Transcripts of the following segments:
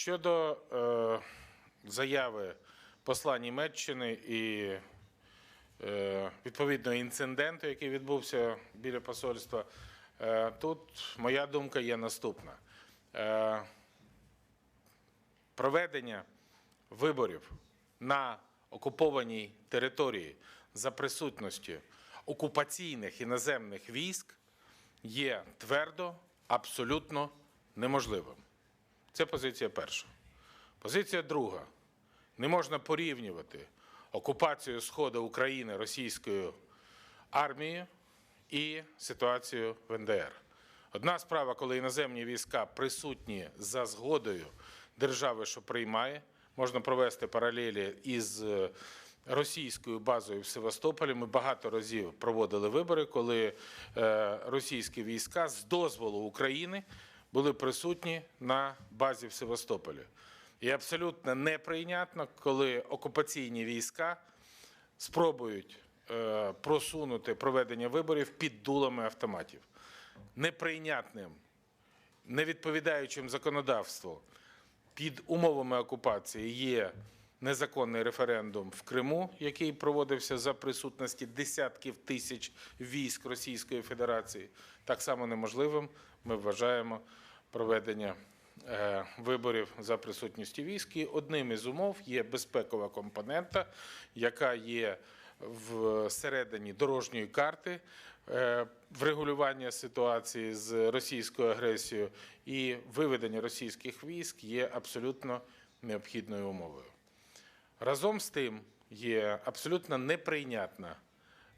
Щодо е, заяви посла Німеччини і е, відповідного інциденту, який відбувся біля посольства, е, тут моя думка є наступна. Е, проведення виборів на окупованій території за присутності окупаційних іноземних військ є твердо, абсолютно неможливим. Це позиція перша. Позиція друга. Не можна порівнювати окупацію Сходу України російською армією і ситуацію в НДР. Одна справа, коли іноземні війська присутні за згодою держави, що приймає, можна провести паралелі із е, російською базою в Севастополі. Ми багато разів проводили вибори, коли е, російські війська з дозволу України були присутні на базі в Севастополі. І абсолютно неприйнятно, коли окупаційні війська спробують е, просунути проведення виборів під дулами автоматів. Неприйнятним, невідповідаючим законодавству під умовами окупації є незаконний референдум в Криму, який проводився за присутності десятків тисяч військ Російської Федерації. Так само неможливим ми вважаємо проведення е, виборів за присутністю військ. І одним із умов є безпекова компонента, яка є всередині дорожньої карти е, врегулювання ситуації з російською агресією і виведення російських військ є абсолютно необхідною умовою. Разом з тим є абсолютно неприйнятна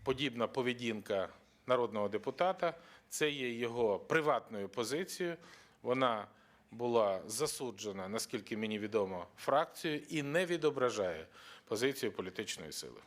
подібна поведінка народного депутата. Це є його приватною позицією. Вона була засуджена, наскільки мені відомо, фракцією і не відображає позицію політичної сили.